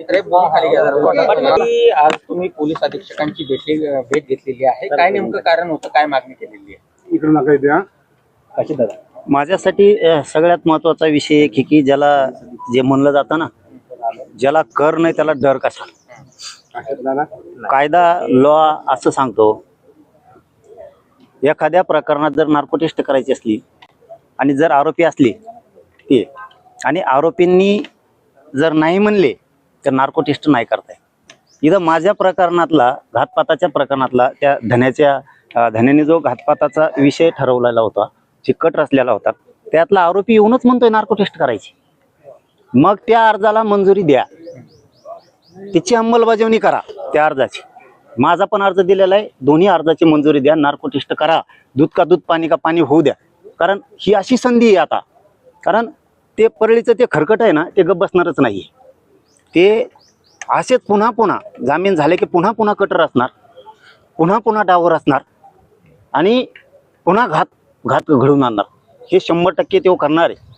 इकडे बोल खाली. की आज तुम्ही पोलीस अधीक्षकांची भेटली भेट घेतलेली आहे. काय नेमकं कारण होतं? काय मागणी केलेली आहे? इकडे नका द्या. माझ्यासाठी अ, सगळ्यात महत्त्वाचा विषय एक आहे की ज्याला जे म्हणलं जातं ना ज्याला कर नाही त्याला डर कसा? कायदा लॉ असं सांगतो एखाद्या प्रकरणात जर नार्को टेस्ट करायची असली आणि जर आरोपी असले ते आणि आरोपींनी जर नाही म्हणले त्या नार्को टेस्ट नाही करताय. इथं माझ्या प्रकरणातला घातपाताच्या प्रकरणातला त्या धन्याच्या धन्याने जो घातपाताचा विषय ठरवलेला होता चिकट रचलेला होता त्यातला आरोपी येऊनच म्हणतोय नार्को टेस्ट करायची. मग त्या अर्जाला मंजुरी द्या. तिची अंमलबजावणी करा त्या अर्जाची. माझा पण अर्ज दिलेला आहे दोन्ही अर्जाची मंजुरी द्या नार्को टेस्ट करा दूध का दूध पाणी का पाणी होऊ द्या. कारण ही अशी संधी आहे आता. कारण ते परळीचं ते खरकट आहे ना ते गप बसणारच नाही ते असेच पुन्हा पुन्हा जामीन झाले की पुन्हा पुन्हा कटर असणार पुन्हा पुन्हा डावर असणार आणि पुन्हा घात घात घडवून आणणार. हे शंभर टक्के तो करणार आहे.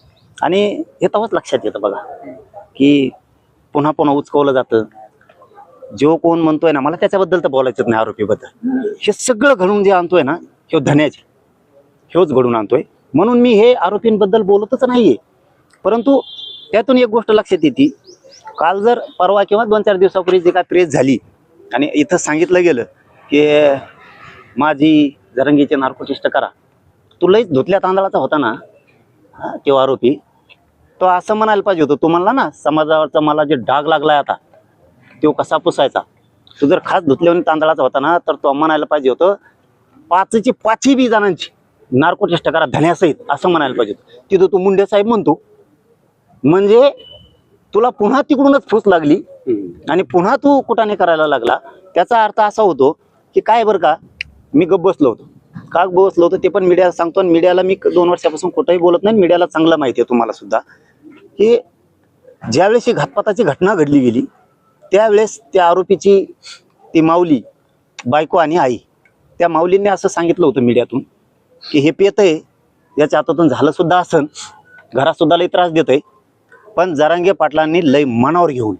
आणि हे तेव्हाच लक्षात येतं बघा की पुन्हा पुन्हा उचकवलं जातं. जो कोण म्हणतोय ना मला त्याच्याबद्दल तर बोलायचंच नाही आरोपीबद्दल. हे सगळं घडून जे आणतोय ना हे धन्याचे. हेच घडून आणतोय. म्हणून मी हे आरोपींबद्दल बोलतच नाहीये. परंतु त्यातून एक गोष्ट लक्षात येते काल जर परवा किंवा दोन चार दिवसापूर्वी जे काय प्रेस झाली आणि इथं सांगितलं गेलं की माझी जरंगीचे नार्कोटिस्ट करा. तू लईच धुतल्या तांदळाचा होता ना? हा, तो आरोपी. तो असं म्हणायला पाहिजे होतं तू म्हणला ना समाजावरचा मला जे डाग लागलाय आता तो कसा पुसायचा? तू जर खास धुतल्यावर तांदळाचा होता ना तर तो म्हणायला पाहिजे होतं पाचची पाचही बी जणांची नार्कोटिस्ट करा धन्यासहित असं म्हणायला पाहिजे होतं. तिथं तू मुंडे साहेब म्हणतो. म्हणजे तुला पुन्हा तिकडूनच फूस लागली आणि पुन्हा तू कुटाने करायला लागला. त्याचा अर्थ असा होतो की काय बरं का मी गप्प बसलो होतो. का बसलो होतो ते पण मीडियाला सांगतो आणि मीडियाला मी दोन वर्षापासून कुठंही बोलत नाही मीडियाला चांगलं माहिती आहे तुम्हाला सुद्धा. की ज्यावेळेस ही घातपाताची घटना घडली गेली त्यावेळेस त्या आरोपीची ती माऊली बायको आणि आई त्या माऊलींनी असं सांगितलं होतं मीडियातून की हे पेत आहे याच्या हातातून झालं सुद्धा असन घरात सुद्धा लई त्रास देत आहे पण जरांगे पाटलांनी लय मनावर घेऊन.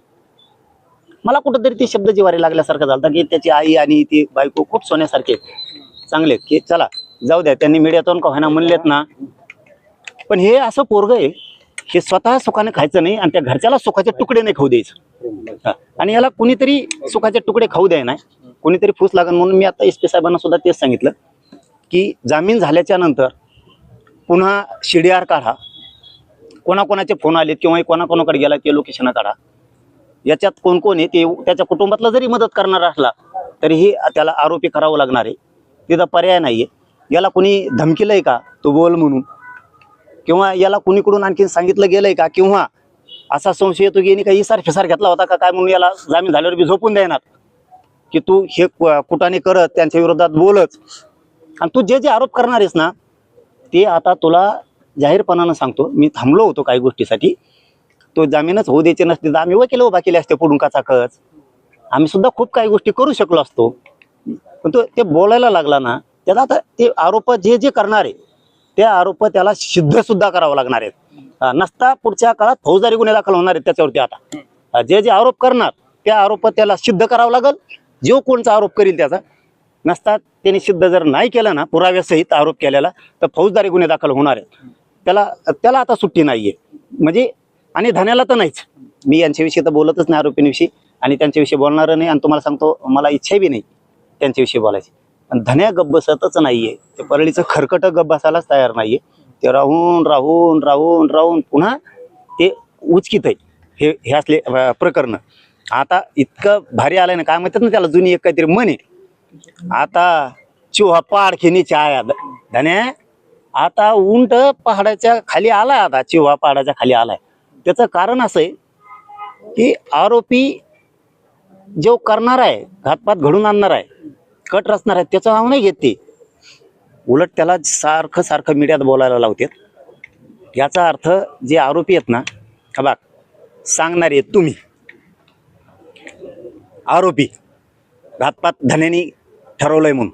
मला कुठंतरी ते शब्द जिवारी लागल्यासारखं झालं की त्याची आई आणि ती बायको खूप सोन्यासारखे आहेत. चांगले आहेत. की चला जाऊ द्या त्यांनी मीडियातून का व्हायना म्हणलेत ना. पण हे असं पोरग आहे हे स्वतः सुखाने खायचं नाही आणि त्या घरच्याला सुखाचे तुकडे नाही खाऊ द्यायचं. आणि याला कुणीतरी सुखाचे तुकडे खाऊ द्याय नाही. कुणीतरी फूस लागन म्हणून मी आता एस पी साहेबांना सुद्धा तेच सांगितलं की जामीन झाल्याच्यानंतर पुन्हा शिडीआर काढा. कोणाकोणाचे फोन आलेत किंवा कोणाकोणाकडे गेला ते लोकेशन काढा. याच्यात कोण कोण आहे ते त्याच्या कुटुंबातला जरी मदत करणार असला तरीही त्याला आरोपी करावं लागणार आहे. तिथं पर्याय नाहीये. याला कुणी धमकीलंय का? तू बोल म्हणून. किंवा याला कुणीकडून आणखीन सांगितलं गेलंय का? किंवा असा संशय येतो की यांनी काही इसार फिसार घेतला होता का? काय म्हणून याला जामीन झाल्यावर बी झोपून देणार? की तू हे कुटाने करत त्यांच्या विरोधात बोलच आणि तू जे जे आरोप करणार आहेस ना ते आता तुला जाहीरपणानं सांगतो मी थांबलो होतो काही गोष्टीसाठी. तो जामीनच होऊ द्यायचे नसते तर आम्ही वकील उभा केले असते पुढून काचा कच आम्ही सुद्धा खूप काही गोष्टी करू शकलो असतो. पण तो ते बोलायला लागला ना त्याला आता ते आरोप जे जे करणार आहे त्या आरोप त्याला सिद्ध सुद्धा करावं लागणार आहेत. नसता पुढच्या काळात फौजदारी गुन्हे दाखल होणार आहेत त्याच्यावरती आता. जे जे आरोप करणार त्या आरोप त्याला सिद्ध करावं लागल. जो कोणचा आरोप करील त्याचा. नसता त्यांनी सिद्ध जर नाही केलं ना पुराव्यासहित आरोप केलेला तर फौजदारी गुन्हे दाखल होणार आहेत. त्याला त्याला आता सुट्टी नाहीये. म्हणजे आणि धन्याला तर नाहीच. मी यांच्याविषयी तर बोलतच नाही आरोपींविषयी. आणि त्यांच्याविषयी बोलणार नाही आणि तुम्हाला सांगतो मला इच्छा बी नाही त्यांच्याविषयी बोलायची. पण धन्या गप्प बसतच नाहीये. ते परळीचं खरकट गप्प बसायलाच तयार नाहीये. ते राहून राहून राहून राहून पुन्हा ते उचकीत आहे. हे हे असले प्रकरण. आता इतकं भारी आलंय ना काय म्हणतात ना त्याला जुनी एक काहीतरी मन आहे. आता चुहा पाड चहा धन्या आता उंट पहाडाच्या खाली आलाय आता चिवा पहाडाच्या खाली आलाय. त्याचं कारण असं आहे की आरोपी जो करणार आहे घातपात घडून आणणार आहे कट रचणार आहे त्याचं नाव नाही घेत ते. उलट त्याला सारखं सारखं मीडियात बोलायला लावतात. याचा अर्थ जे आरोपी आहेत ना हा सांगणार आहेत तुम्ही. आरोपी घातपात धन्यानी ठरवलंय म्हणून.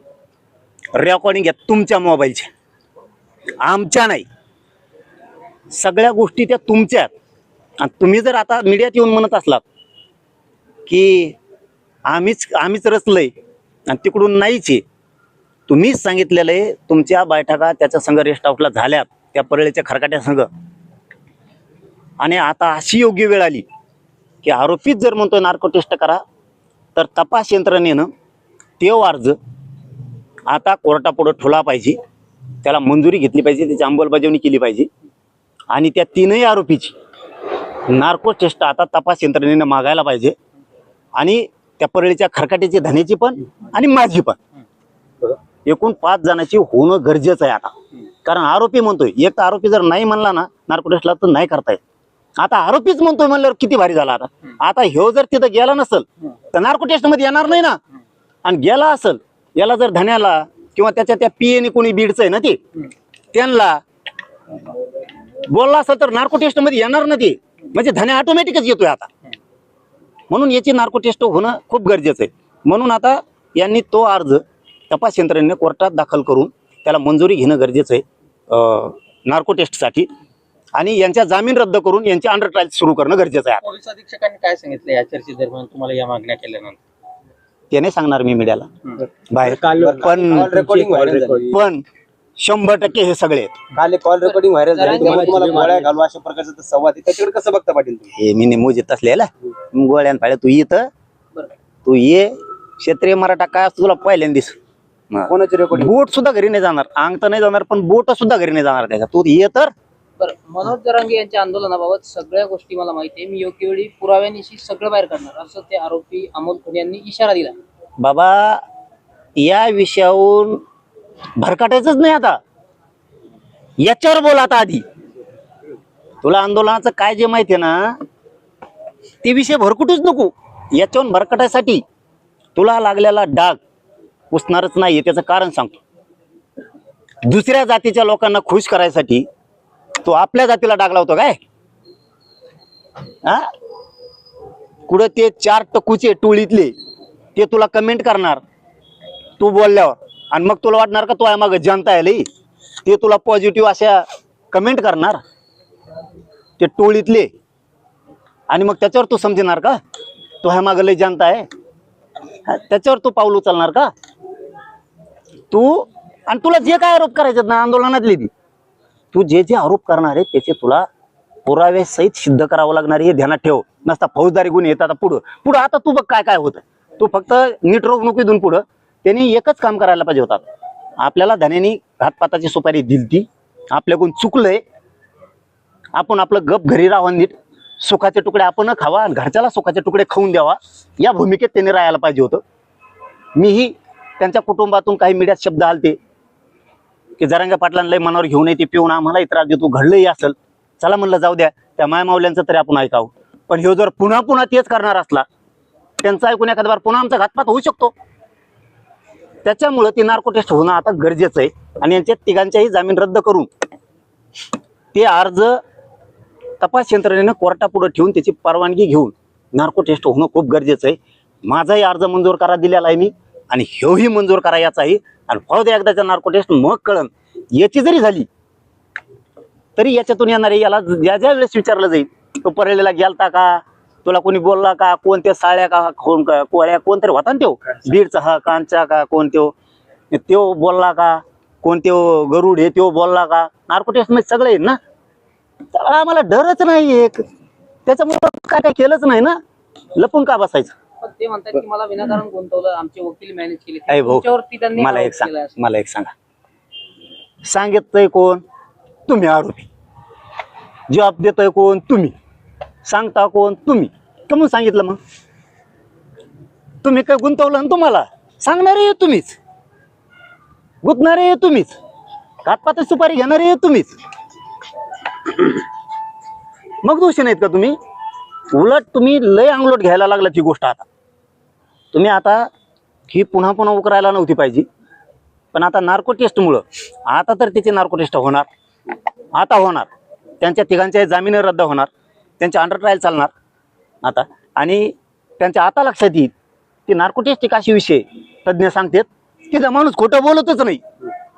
रेकॉर्डिंग घ्या तुमच्या मोबाईलच्या आमच्या नाही. सगळ्या गोष्टी त्या तुमच्या आणि तुम्ही जर आता मीडियात येऊन म्हणत असलात की आम्हीच आम्हीच रचलंय आणि तिकडून नाहीच आहे. तुम्हीच सांगितलेलं आहे तुमच्या बैठका त्याच्या संघ रेस्ट आउटला झाल्यात त्या परळीच्या खरकाट्या संघ. आणि आता अशी योग्य वेळ आली की आरोपीच जर म्हणतोय नार्को टेस्ट करा तर तपास यंत्रणेनं ते अर्ज आता कोर्टापुढं ठोला पाहिजे. त्याला मंजुरी घेतली पाहिजे त्याची अंमलबजावणी केली पाहिजे. आणि त्या तीनही आरोपीची नार्को टेस्ट आता तपास यंत्रणेनं मागायला पाहिजे. आणि त्या परळीच्या खरकाट्याची धन्याची पण आणि माझी पण. एकूण पाच जणांची होणं गरजेचं आहे आता. कारण आरोपी म्हणतोय एक तर आरोपी जर नाही म्हणला ना नार्को टेस्टला तर नाही करता येत. आता आरोपीच म्हणतोय म्हणल्यावर किती भारी झाला आता. आता ह्यो जर तिथं गेला नसल तर नार्को टेस्टमध्ये येणार नाही ना. आणि गेला असल याला जर धन्याला किंवा त्याच्या त्या पीएने कोणी बीडचं आहे ना ते त्यांना बोलला असेल तर नार्को टेस्टमध्ये येणार ना ते. म्हणजे धन्या ऑटोमॅटिकच येतोय आता. म्हणून याची नार्को टेस्ट होणं खूप गरजेचं आहे. म्हणून आता यांनी तो अर्ज तपास यंत्रणेने कोर्टात दाखल करून त्याला मंजुरी घेणं गरजेचं आहे नार्को टेस्टसाठी आणि यांच्या जामीन रद्द करून यांची अंडर ट्रायल सुरू करणं गरजेचं आहे पोलीस अधीक्षकांनी काय सांगितलं या चर्चेदरम्यान? तुम्हाला या मागण्या केल्यानंतर. ते नाही सांगणार मी मीडियाला. बाहेर. काल पण रेकॉर्डिंग पण शंभर टक्के हे सगळे आहेत. काल कॉल रेकॉर्डिंग व्हायरल झाली. त्यामुळे तुम्हाला गोळ्या घालू अशा प्रकारचा तो संवाद आहे. त्याच्याकडे कसं बघता पाटील तुम्ही? हे मी नेमूज असलेला गोळ्यान पाहिजे तू इथं. बरं. तू ये. क्षेत्रीय मराठा काय असतो तुला पहिल्यांदिस कोणाची रेकॉर्डिंग बोट सुद्धा घरी नाही जाणार. अंग तर नाही जाणार पण बोट सुद्धा घरी नाही जाणार त्याच्या तू ये तर. बरं मनोज जरांगे यांच्या आंदोलनाबाबत सगळ्या गोष्टी मला माहिती आहे. मी योग्य वेळी पुराव्यानिशी सगळं बाहेर काढणार असं ते आरोपी अमोल खुले यांनी इशारा दिला. बाबा या विषयावरून भरकाटायचंच नाही आता. याच्यावर बोल आता आधी. तुला आंदोलनाचं काय जे माहिती आहे ना ते विषय भरकुटूच नको. याच्यावर भरकटायसाठी तुला लागलेला डाग पुसणारच नाही त्याचं कारण सांगतो. दुसऱ्या जातीच्या लोकांना खुश करायसाठी तो आपल्या जातीला डाग लावतो काय? हा? कुठं ते चार टकूचे टोळीतले ते तुला कमेंट करणार. तू बोलल्यावर. आणि मग तुला वाटणार का तो आहे मग जनता आहे लई? ते तुला पॉझिटिव्ह अशा कमेंट करणार. ते टोळीतले आणि मग त्याच्यावर तू समजणार का? तो ह्या मागं लई जनता आहे. त्याच्यावर तू पाऊल उचलणार का? तू आणि तुला जे काय आरोप करायचे ना आंदोलनातले ती तू जे जे आरोप करणार आहे त्याचे तुला पुरावे सहित सिद्ध करावं लागणार हे ध्यानात ठेव. नसता फौजदारी गुन्हे येतात पुढं. पुढं आता तू बघ काय काय होतं. तू फक्त नीट रोग नको इथून पुढं. त्यांनी एकच काम करायला पाहिजे होतात आपल्याला धन्यानी घातपाताची सुपारी दिलती. आपल्याकडून चुकलंय. आपण आपलं गप घरी राहावं नीट. सुखाचे तुकडे आपण खावा आणि घरच्याला सुखाचे तुकडे खाऊन द्यावा. या भूमिकेत त्यांनी राहायला पाहिजे होतं. मीही त्यांच्या कुटुंबातून काही मीडियात शब्द आलते. की जरांगा पाटलांना लय मनावर घेऊन येते पिऊन आम्हालाही त्रास देतो घडलंही असेल. चला म्हणलं जाऊ द्या. त्या मायमावल्यांचं तरी आपण ऐकावं. पण ह्यो जर पुन्हा पुन्हा तेच करणार असला त्यांचा ऐकून एखाद्या बार पुन्हा आमचा घातपात होऊ शकतो. त्याच्यामुळं ते नार्को टेस्ट होणं आता गरजेचं आहे. आणि यांच्या तिघांच्याही जामीन रद्द करून ते अर्ज तपास यंत्रणेनं कोर्टापुढे ठेवून त्याची परवानगी घेऊन नार्को टेस्ट होणं खूप गरजेचं आहे. माझाही अर्ज मंजूर करा दिलेला आहे मी. आणि ह्योही मंजूर करा याचा आहे आणि पाहू द्या एकदाचा नार्को टेस्ट मग कळन. याची जरी झाली तरी याच्यातून येणार आहे याला ज्या ज्या वेळेस विचारलं जाईल तो परळीला गेलता का? तुला कोणी बोलला का? कोणत्या साळ्या का? कोण का कोळ्या कोणतरी होता ना त्यो बीडचा हा कांचा का? कोण त्यो त्यो बोलला का? कोण त्यो गरुड हे त्यो बोलला का? नार्को टेस्टमध्ये सगळे आहेत ना. तर आम्हाला डरच नाही एक. त्याच्यामुळे काय काय केलंच नाही ना. लपून का बसायचं? पण ते म्हणतात की मला विनाकारण गुंतवलं आमचे वकील मॅनेज केले. अय भाऊ तुमच्यावरती त्यांनी मला आरोप एक सांग. मला एक सांगा. सांगितलंय कोण? तुम्ही आरोपी. जॉब देतोय कोण? तुम्ही. सांगता कोण? तुम्ही. कमून सांगितलं मग? तुम्ही काय गुंतवलं ना तुम्हाला? सांगणारे तुम्हीच. गुंतणारे तुम्हीच. घातपात सुपारी घेणारे तुम्हीच. मग दोषी नाहीत का तुम्ही? उलट तुम्ही लय अंगलोट घ्यायला लागला ती गोष्ट आता. तुम्ही आता ही पुन्हा पुन्हा उकरायला नव्हती पाहिजे. पण आता नार्को टेस्टमुळं आता तर त्याची नार्को टेस्ट होणार. आता होणार. त्यांच्या तिघांच्या जामीन रद्द होणार. त्यांच्या अंडर ट्रायल चालणार. आता. आणि त्यांच्या आता लक्षात येईल की नार्को टेस्ट एक अशी विषय तज्ज्ञ सांगतात तिथं माणूस खोटं बोलतच नाही.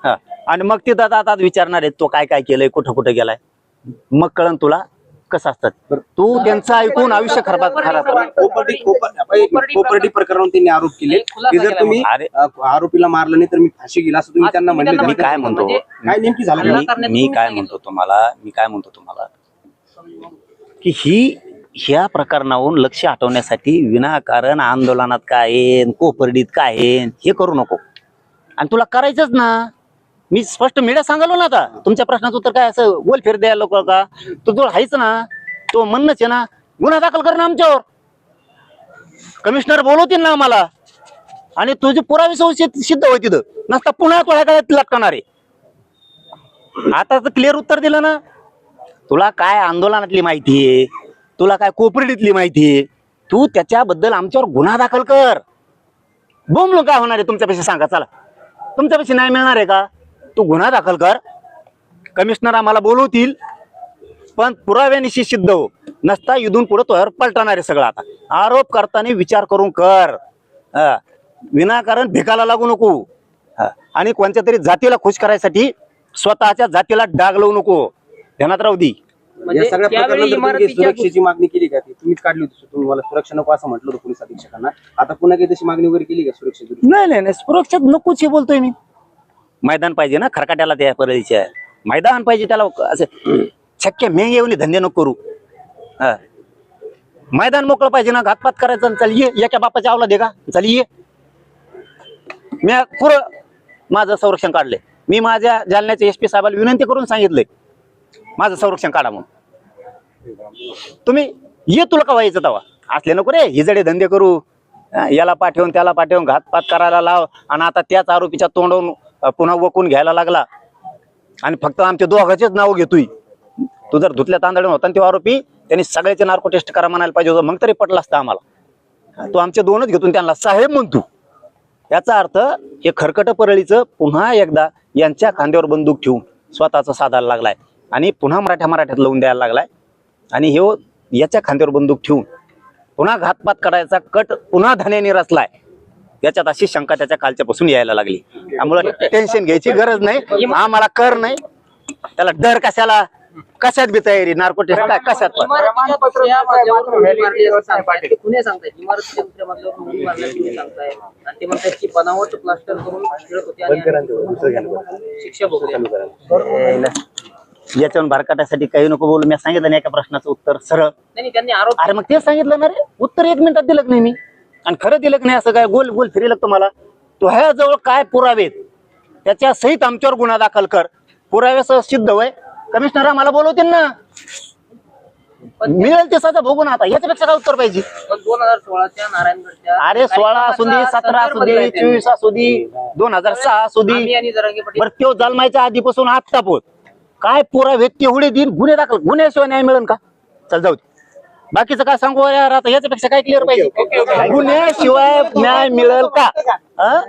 हा. आणि मग तिथं आता आता विचारणार आहेत तो काय काय केलंय कुठं कुठं गेलाय. मग कळन तुला कसं असतात? तू त्यांचं ऐकून आयुष्य खराब खराब कोपर्डी कोपर्डी प्रकरणावर त्यांनी आरोप केले. जर तुम्ही आरोपीला मारलं नाही तर मी फाशी गेला असं तुम्ही त्यांना तुम्ही म्हणले मी काय म्हणतो? म्हणजे काय नेमकी झालं? मी काय म्हणतो तुम्हाला? मी काय म्हणतो तुम्हाला? की ही ह्या प्रकरणावरून लक्ष हटवण्यासाठी विनाकारण आंदोलनात काय कोपर्डीत काय आहे, हे करू नको. आणि तुला करायचंच ना. मी स्पष्ट मीडिया सांगालो ना आता. तुमच्या प्रश्नाचं उत्तर काय असं? गोल फेर द्यायला लोक का? तू जो आहेच ना तो म्हणणंच आहे ना गुन्हा दाखल कर ना आमच्यावर. कमिशनर बोलवतील ना आम्हाला. आणि तुझे पुरावे सह सिद्ध होईल तिथं नसता पुन्हा तुला काय लटकणार आहे? आता तर क्लिअर उत्तर दिलं ना. तुला काय आंदोलनातली माहिती आहे? तुला काय कोपरडीतली माहिती आहे? तू त्याच्याबद्दल आमच्यावर गुन्हा दाखल कर. बोमलो काय होणार आहे तुमच्यापेक्षा सांगा चला. तुमच्यापेक्षा नाही मिळणार आहे का? तू गुन्हा दाखल कर. कमिशनर आम्हाला बोलवतील. पण पुराव्यानिशी सिद्ध हो. नसता इथून पुढे तोयावर पलटणार आहे सगळं आता. आरोप करताना विचार करून कर. विनाकारण भिकाला लागू नको. आणि कोणत्या तरी जातीला खुश करायसाठी स्वतःच्या जातीला डाग लावू नको. ध्यानात राहू दी. म्हणजे सुरक्षेची मागणी केली का? तुम्हीच काढली होती. तुम्ही मला सुरक्षा नको असं म्हटलं होतं पोलीस अधीक्षकांना. आता पुन्हा काही तशी मागणी वगैरे केली का सुरक्षेची नाही नाही नाही. सुरक्षात नकोच हे बोलतोय मी. मैदान पाहिजे ना खरकाट्याला त्या परळीच्या मैदान पाहिजे त्याला असं शक्य मे येऊन धंदे नको करू. हा. मैदान मोकळं पाहिजे ना घातपात करायचं चल ये एका बापाच्या आवला दे का? चल ये. मी पुरं माझं संरक्षण काढलंय. मी माझ्या जालन्याच्या एस पी साहेबाला विनंती करून सांगितलंय. माझं संरक्षण काढा म्हणून. तुम्ही ये तुला का व्हायचं तवा? असले नको रे हिजडे धंदे करू. याला पाठवून त्याला पाठवून घातपात करायला लाव. आणि आता त्याच आरोपीच्या तोंडवून पुन्हा वकून घ्यायला लागला. आणि फक्त आमच्या दोघांचेच नाव घेतोय तू जर धुतल्या तांदळून होता तो आरोपी त्यांनी सगळ्याचे नार्को टेस्ट करा म्हणायला पाहिजे होतं. मग तरी पटला असतं आम्हाला. तो आमचे दोनच घेतून त्यांना साहेब म्हणतो याचा अर्थ हे खरकट परळीचं पुन्हा एकदा यांच्या खांद्यावर बंदूक ठेवून स्वतःचा साधायला लागलाय. आणि पुन्हा मराठ्या मराठ्यात लावून द्यायला लागलाय. आणि हे याच्या खांद्यावर बंदूक ठेवून पुन्हा घातपात करायचा कट पुन्हा धन्याने रचलाय. याच्यात अशी शंका त्याच्या कालच्यापासून यायला लागली. त्यामुळे टेन्शन घ्यायची गरज नाही. आम्हाला कर नाही. त्याला डर कशाला कशात बी तयारी नार्को टेस्ट काय कशात? पण इमारतीच्या दुसऱ्या मजल्यावर उडी मारली असं सांगतायत. ते कुणी सांगतायत? इमारतीच्या दुसऱ्या मजल्यावर उडी मारल्याचं तुम्ही सांगताय आणि ते म्हणतात की बनावट प्लास्टर करून खेळत होते आणि शिक्षा भोगली याच्यावर भरकाटासाठी काही नको बोलू. मी सांगितलं नाही एका प्रश्नाचं उत्तर सरळ. नाही नाही, त्यांनी आरोप अरे मग तेच सांगितलं ना रे. उत्तर एक मिनिटात दिलं का नाही मी. आणि खरं दिलं का नाही असं काय? गोल गोल फिरेल तुम्हाला? तो ह्या जवळ काय पुरावेत? त्याच्या सहित आमच्यावर गुन्हा दाखल कर. पुराव्यासह सिद्ध होय. कमिशनर आम्हाला बोलवतील ना. मिळेल ते सजा भोगून आता. याच्यापेक्षा काय उत्तर पाहिजे? पण दोन हजार सोळाच्या नारायणगडच्या अरे सोळा असू दे सतरा असू दे चोवीस असू दे दोन हजार सहा असू दे बरं त्यो जन्मायच्या आधीपासून आत्ता पोत काय पुरावे तेवढे दिन गुन्हे दाखल गुन्ह्याशिवाय न्याय मिळेल का? चल जाऊ दे. बाकीचं काय सांगू यार आता याच्यापेक्षा काय क्लिअर पाहिजे? गुन्ह्याशिवाय न्याय मिळेल का? हा?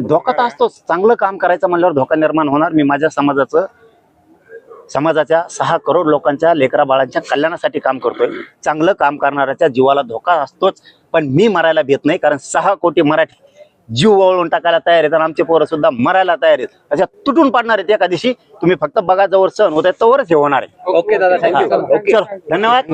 धोका तर असतोच. चांगलं काम करायचं म्हणल्यावर धोका निर्माण होणार. मी माझ्या समाजाचं समाजाच्या सहा करोड लोकांच्या लेकरा बाळांच्या कल्याणासाठी काम करतोय. चांगलं काम करणाऱ्याच्या जीवाला धोका असतोच. पण मी मरायला भेट नाही कारण सहा कोटी मराठी जीव वळवून टाकायला तयार आहेत आणि आमचे पोरं सुद्धा मरायला तयार आहेत. अशा तुटून पडणार आहेत एका दिवशी. तुम्ही फक्त बघा जवळ सण होत आहे तवरच हे होणार आहे. ओके दादा थँक्यू चल धन्यवाद.